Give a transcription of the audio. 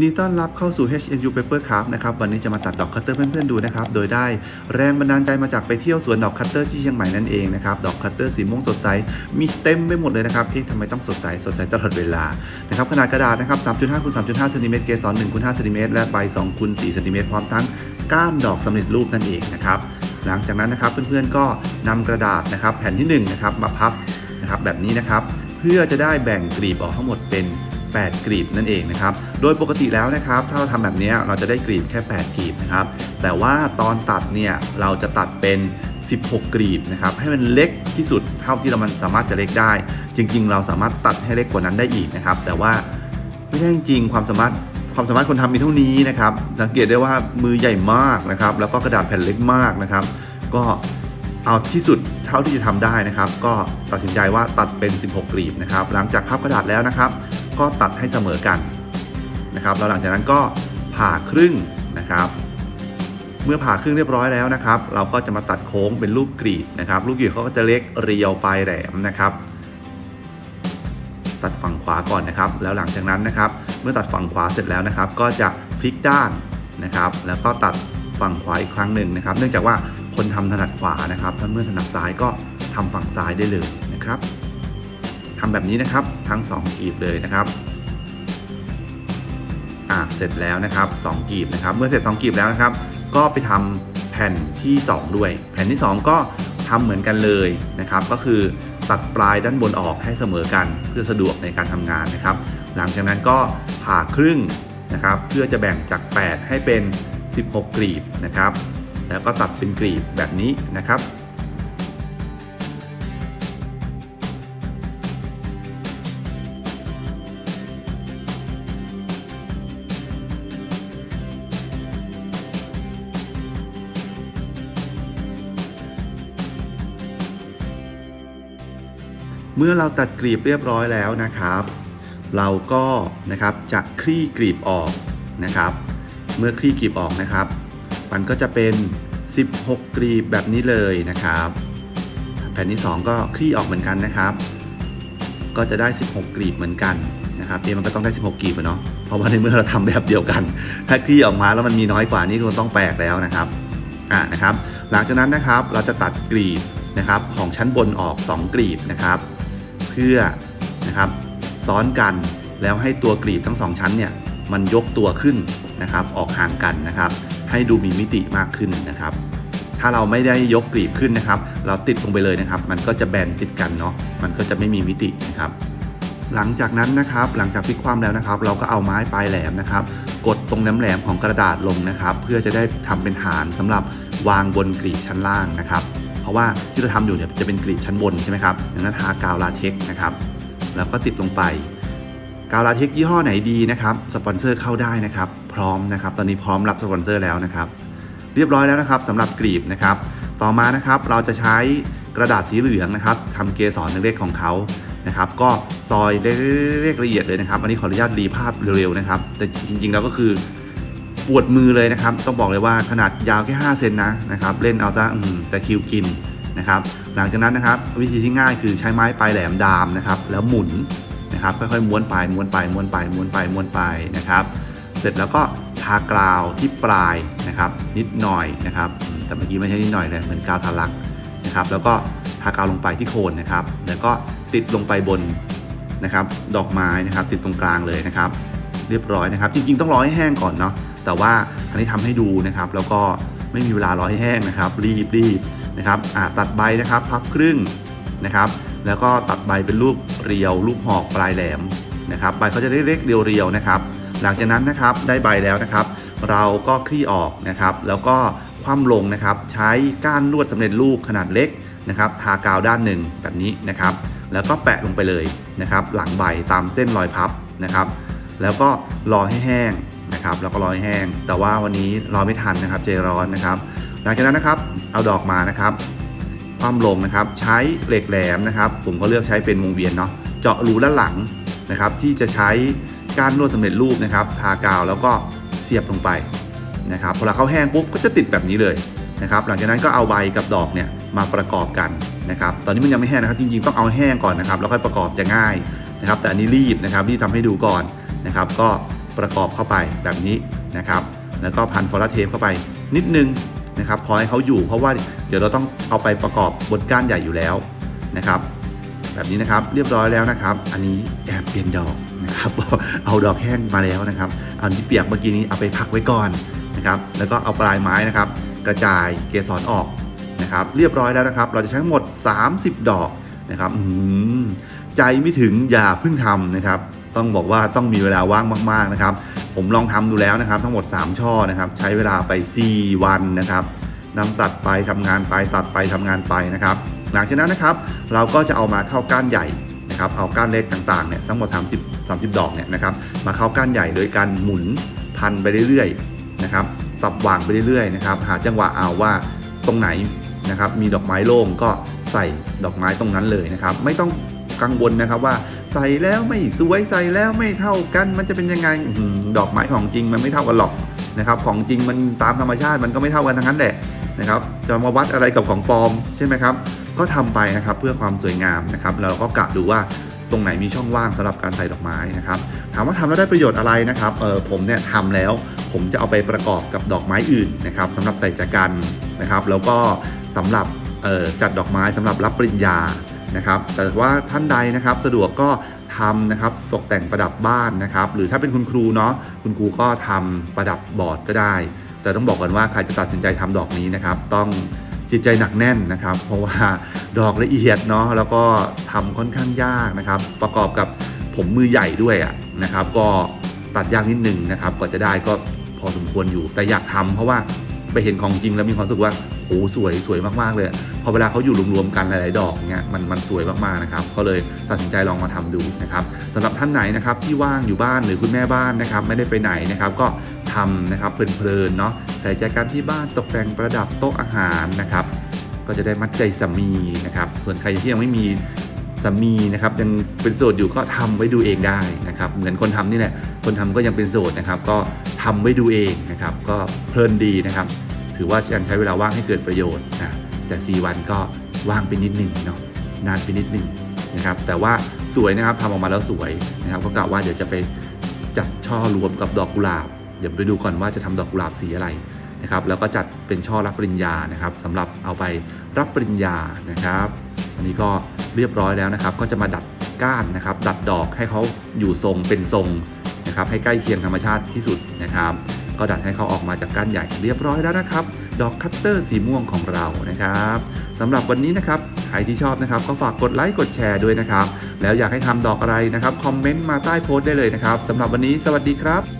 ยินดีต้อนรับเข้าสู่ HNU Paper Craft นะครับ วันนี้จะมาตัดดอกคัตเตอร์เพื่อนๆดูนะครับ โดยได้แรงบันดาลใจมาจากไปเที่ยวสวนดอกคัตเตอร์ที่เชียงใหม่นั่นเองนะครับ ดอกคัตเตอร์สีม่วงสดใส มีเต็มไปหมดเลยนะครับ เอ๊ะทำไมต้องสดใส สดใสตลอดเวลา นะครับ ขนาดกระดาษนะครับ 3.5คูณ3.5เซนติเมตรเกสร1คูณ5เซนติเมตรและใบ2คูณ4เซนติเมตรพร้อมทั้งก้านดอกสำเร็จรูปนั่นเองนะครับ หลังจากนั้นนะครับเพื่อนๆก็นำกระดาษนะครับแผ่นที่หนึ่งนะครับมาพับนะครับแบบนี้นะครับ เพื่อจะได้แบ่งกลีบออกทั้งหมดเป็น 8กลีบนั่นเองนะครับ โดยปกติแล้วนะครับ ถ้าเราทำแบบนี้เราจะได้กลีบแค่ 8กลีบนะครับ แต่ว่าตอนตัดเนี่ยเราจะตัดเป็น 16กลีบนะครับ ให้มันเล็กที่สุดเท่าที่เรามันสามารถจะเล็กได้ จริง ๆ เราสามารถตัดให้เล็กกว่านั้นได้อีกนะครับ แต่ว่าไม่ใช่จริง ๆ ความสามารถความสามารถคนทำมีเท่านี้นะครับ สังเกตได้ว่ามือใหญ่มากนะครับ แล้วก็กระดาษแผ่นเล็กมากนะครับ ก็เอาที่สุดเท่าที่จะทำได้นะครับ ก็ตัดสินใจว่าตัดเป็น 16 กลีบนะครับ หลังจากพับกระดาษแล้วนะครับ ก็ตัดให้เสมอกันนะครับแล้วหลังจากนั้นก็ผ่าครึ่งนะครับ เมื่อผ่าครึ่งเรียบร้อยแล้วนะครับ เราก็จะมาตัดโค้งเป็นรูปกรีดนะครับรูปกรีดเขาก็จะเล็กเรียวปลายแหลมนะครับ ตัดฝั่งขวาก่อนนะครับ แล้วหลังจากนั้นนะครับ เมื่อตัดฝั่งขวาเสร็จแล้วนะครับ ก็จะพลิกด้านนะครับ แล้วก็ตัดฝั่งขวาอีกครั้งหนึ่งนะครับ เนื่องจากว่าคนทำถนัดขวานะครับถ้าเมื่อถนัดซ้ายก็ทำฝั่งซ้ายได้เลยนะครับ ทำแบบนี้นะครับทั้ง 2 กีบเลยนะครับอะเสร็จแล้วนะครับ 2 กีบนะครับ เมื่อเสร็จ 2 กีบแล้วนะครับ ก็ไปทำแผ่นที่ 2 ด้วย แผ่นที่ 2 ก็ทำเหมือนกันเลยนะครับ ก็คือตัดปลายด้านบนออกให้เสมอกันเพื่อสะดวกในการทำงานนะครับ หลังจากนั้นก็ผ่าครึ่งนะครับ เพื่อจะแบ่งจาก 8 ให้เป็น 16 กลีบนะครับ แล้วก็ตัดเป็นกลีบแบบนี้นะครับ เมื่อเราตัดกลีบเรียบร้อยแล้วนะครับ เราก็นะครับจะคลี่กลีบออกนะครับ เมื่อคลี่กลีบออกนะครับ มันก็จะเป็น 16 กลีบแบบนี้เลยนะครับ แผ่นที่ 2 ก็คลี่ออกเหมือนกันนะครับ ก็จะได้ 16 กลีบเหมือนกันนะครับเอ๊ะมันก็ต้องได้ 16 กลีบเนาะเพราะว่าในเมื่อเราทำแบบเดียวกัน ถ้าคลี่ออกมาแล้วมันมีน้อยกว่านี่คงต้องแปลกแล้วนะครับอ่านะครับ หลังจากนั้นนะครับเราจะตัดกลีบนะครับของชั้นบนออก 2 กลีบนะครับ เพื่อนะครับซ้อนกันแล้วให้ตัวกลีบทั้งสองชั้นเนี่ยมันยกตัวขึ้นนะครับออกห่างกันนะครับ ให้ดูมีมิติมากขึ้นนะครับ ถ้าเราไม่ได้ยกกลีบขึ้นนะครับ เราติดลงไปเลยนะครับ มันก็จะแบนติดกันเนาะมันก็จะไม่มีมิตินะครับ หลังจากนั้นนะครับ หลังจากพลิกคว่ำแล้วนะครับ เราก็เอาไม้ปลายแหลมนะครับ กดตรงแหลมของกระดาษลงนะครับ เพื่อจะได้ทำเป็นฐานสำหรับวางบนกลีบชั้นล่างนะครับ เพราะว่าที่เราทำอยู่เนี่ยจะเป็นกลีบชั้นบนใช่ไหมครับดังนั้นทากาวลาเท็กซ์นะครับแล้วก็ติดลงไป กาวลาเท็กซ์ยี่ห้อไหนดีนะครับสปอนเซอร์เข้าได้นะครับ พร้อมนะครับตอนนี้พร้อมรับสปอนเซอร์แล้วนะครับ เรียบร้อยแล้วนะครับสำหรับกลีบนะครับ ต่อมานะครับเราจะใช้กระดาษสีเหลืองนะครับทำเกสรเล็กๆของเขานะครับ ก็ซอยเล็กๆละเอียดเลยนะครับ อันนี้ขออนุญาตรีภาพเร็วๆนะครับ แต่จริงๆแล้วก็คือ ปวดมือเลยนะครับ ต้องบอกเลยว่าขนาดยาวแค่ 5 เซนนะนะครับ เล่นเอาซะแต่คิวกินนะครับ หลังจากนั้นนะครับ วิธีที่ง่ายคือใช้ไม้ปลายแหลมดามนะครับ แล้วหมุนนะครับ ค่อยๆม้วนไปม้วนไปม้วนไปม้วนไปม้วนไปนะครับ เสร็จแล้วก็ทากราวที่ปลายนะครับ นิดหน่อยนะครับ แต่เมื่อกี้ไม่ใช่นิดหน่อยเลยเหมือนกาวทาลักนะครับ แล้วก็ทากาวลงไปที่โคนนะครับ แล้วก็ติดลงไปบนนะครับ ดอกไม้นะครับ ติดตรงกลางเลยนะครับ เรียบร้อยนะครับ จริงๆ ต้องรอให้แห้งก่อนเนาะ แต่ว่าอันนี้ทำให้ดูนะครับ แล้วก็ไม่มีเวลารอให้แห้งนะครับ รีบรีบนะครับตัดใบนะครับพับครึ่งนะครับ แล้วก็ตัดใบเป็นรูปเรียวรูปหอกปลายแหลมนะครับใบเขาจะเล็กๆเรียวๆนะครับ หลังจากนั้นนะครับได้ใบแล้วนะครับ เราก็คลี่ออกนะครับ แล้วก็คว่ำลงนะครับ ใช้ก้านลวดสำเร็จรูปขนาดเล็กนะครับทากาวด้านหนึ่งแบบนี้นะครับ แล้วก็แปะลงไปเลยนะครับ หลังใบตามเส้นรอยพับนะครับ แล้วก็รอให้แห้ง นะครับแล้วก็รอให้แห้ง แต่ว่าวันนี้รอไม่ทันนะครับเจร้อนนะครับ หลังจากนั้นนะครับเอาดอกมานะครับคว่ำลงนะครับใช้เหล็กแหลมนะครับ ผมก็เลือกใช้เป็นวงเวียนเนาะเจาะรูด้านหลังนะครับที่จะใช้ก้านนวดสำเร็จรูปนะครับ ทากาวแล้วก็เสียบลงไปนะครับพอเราเข้าแห้งปุ๊บก็จะติดแบบนี้เลยนะครับหลังจากนั้นก็เอาใบกับดอกเนี่ยมาประกอบกันนะครับตอนนี้มันยังไม่แห้งนะครับจริงๆต้องเอาแห้งก่อนนะครับแล้วค่อยประกอบจะง่ายนะครับแต่อันนี้รีบนะครับรีบทำให้ดูก่อนนะครับก็ ประกอบเข้าไปแบบนี้นะครับ แล้วก็พันฟอร์เทปเข้าไปนิดนึงนะครับพอให้เขาอยู่เพราะว่าเดี๋ยวเราต้องเอาไปประกอบบนก้านใหญ่อยู่แล้วนะครับ แบบนี้นะครับเรียบร้อยแล้วนะครับ อันนี้แอบเปลี่ยนดอกนะครับเอาดอกแห้งมาแล้วนะครับเอาที่เปียกเมื่อกี้นี้เอาไปพักไว้ก่อนนะครับ แล้วก็เอาปลายไม้นะครับ กระจายเกสรออกนะครับ เรียบร้อยแล้วนะครับ เราจะใช้ทั้งหมด 30 ดอกนะครับอืมใจไม่ถึงอย่าเพิ่งทำนะครับ ต้องบอกว่าต้องมีเวลาว่างมากๆนะครับ ผมลองทำดูแล้วนะครับ ทั้งหมด 3 ช่อนะครับ ใช้เวลาไป 4 วันนะครับนำตัดไปทำงานไปตัดไปทำงานไปนะครับ หลังจากนั้นนะครับ เราก็จะเอามาเข้าก้านใหญ่นะครับ เอาก้านเล็กต่างๆเนี่ยทั้งหมด 30 30 ดอกเนี่ยนะครับ มาเข้าก้านใหญ่โดยการหมุนพันไปเรื่อยๆนะครับ สับวางไปเรื่อยๆนะครับ หาจังหวะเอาว่าตรงไหนนะครับ มีดอกไม้โล่งก็ใส่ดอกไม้ตรงนั้นเลยนะครับ ไม่ต้องกังวลนะครับว่า ใส่แล้วไม่สวยใส่แล้วไม่เท่ากันมันจะเป็นยังไงดอกไม้ของจริงมันไม่เท่ากันหรอกนะครับของจริงมันตามธรรมชาติมันก็ไม่เท่ากันทั้งนั้นแหละนะครับจะมาวัดอะไรกับของปลอมใช่ไหมครับก็ทำไปนะครับเพื่อความสวยงามนะครับเราก็กะดูว่าตรงไหนมีช่องว่างสำหรับการใส่ดอกไม้นะครับถามว่าทำแล้วได้ประโยชน์อะไรนะครับเออผมเนี่ยทำแล้ว ผมจะเอาไปประกอบกับดอกไม้อื่นนะครับสำหรับใส่แจกันนะครับ แล้วก็สำหรับจัดดอกไม้สำหรับรับปริญญา นะครับ แต่ว่าท่านใดนะครับสะดวกก็ทำนะครับตกแต่งประดับบ้านนะครับ หรือถ้าเป็นคุณครูเนาะคุณครูก็ทำประดับบอร์ดก็ได้ แต่ต้องบอกก่อนว่าใครจะตัดสินใจทำดอกนี้นะครับ ต้องจิตใจหนักแน่นนะครับ เพราะว่าดอกละเอียดเนาะแล้วก็ทำค่อนข้างยากนะครับ ประกอบกับผมมือใหญ่ด้วยอะนะครับ ก็ตัดยากนิดนึงนะครับกว่าจะได้ก็พอสมควรอยู่ แต่อยากทำเพราะว่าไปเห็นของจริงแล้วมีความรู้สึกว่า โอ้สวยสวยมากๆเลย พอเวลาเขาอยู่รวมๆกันหลายๆดอกเงี้ยมันมันสวยมากๆนะครับก็เลยตัดสินใจลองมาทำดูนะครับสำหรับท่านไหนนะครับที่ว่างอยู่บ้านหรือคุณแม่บ้านนะครับไม่ได้ไปไหนนะครับก็ทำนะครับเพลินๆเนาะใส่ใจกันที่บ้านตกแต่งประดับโต๊ะอาหารนะครับก็จะได้มัดใจสามีนะครับส่วนใครที่ยังไม่มีสามีนะครับยังเป็นโสดอยู่ก็ทำไว้ดูเองได้นะครับเหมือนคนทำนี่แหละคนทำก็ยังเป็นโสดนะครับก็ทำไว้ดูเองนะครับก็เพลินดีนะครับ ถือว่ายังใช้เวลาว่างให้เกิดประโยชน์นะแต่ 4 วันก็ว่างไปนิดหนึ่งเนาะนานไปนิดหนึ่งนะครับแต่ว่าสวยนะครับทำออกมาแล้วสวยนะครับก็กะว่าเดี๋ยวจะไปจัดช่อรวมกับดอกกุหลาบ เดี๋ยวไปดูก่อนว่าจะทำดอกกุหลาบสีอะไรนะครับแล้วก็จัดเป็นช่อรับปริญญานะครับสำหรับเอาไปรับปริญญานะครับ อันนี้ก็เรียบร้อยแล้วนะครับ ก็จะมาดัดก้านนะครับ ดัดดอกให้เขาอยู่ทรงเป็นทรงนะครับ ให้ใกล้เคียงธรรมชาติที่สุดนะครับ ก็ดันให้เขาออกมาจากก้านใหญ่เรียบร้อยแล้วนะครับ ดอกคัตเตอร์สีม่วงของเรานะครับสำหรับวันนี้นะครับใครที่ชอบนะครับก็ฝากกดไลค์กดแชร์ด้วยนะครับ แล้วอยากให้ทำดอกอะไรนะครับคอมเมนต์มาใต้โพสต์ได้เลยนะครับสำหรับวันนี้สวัสดีครับ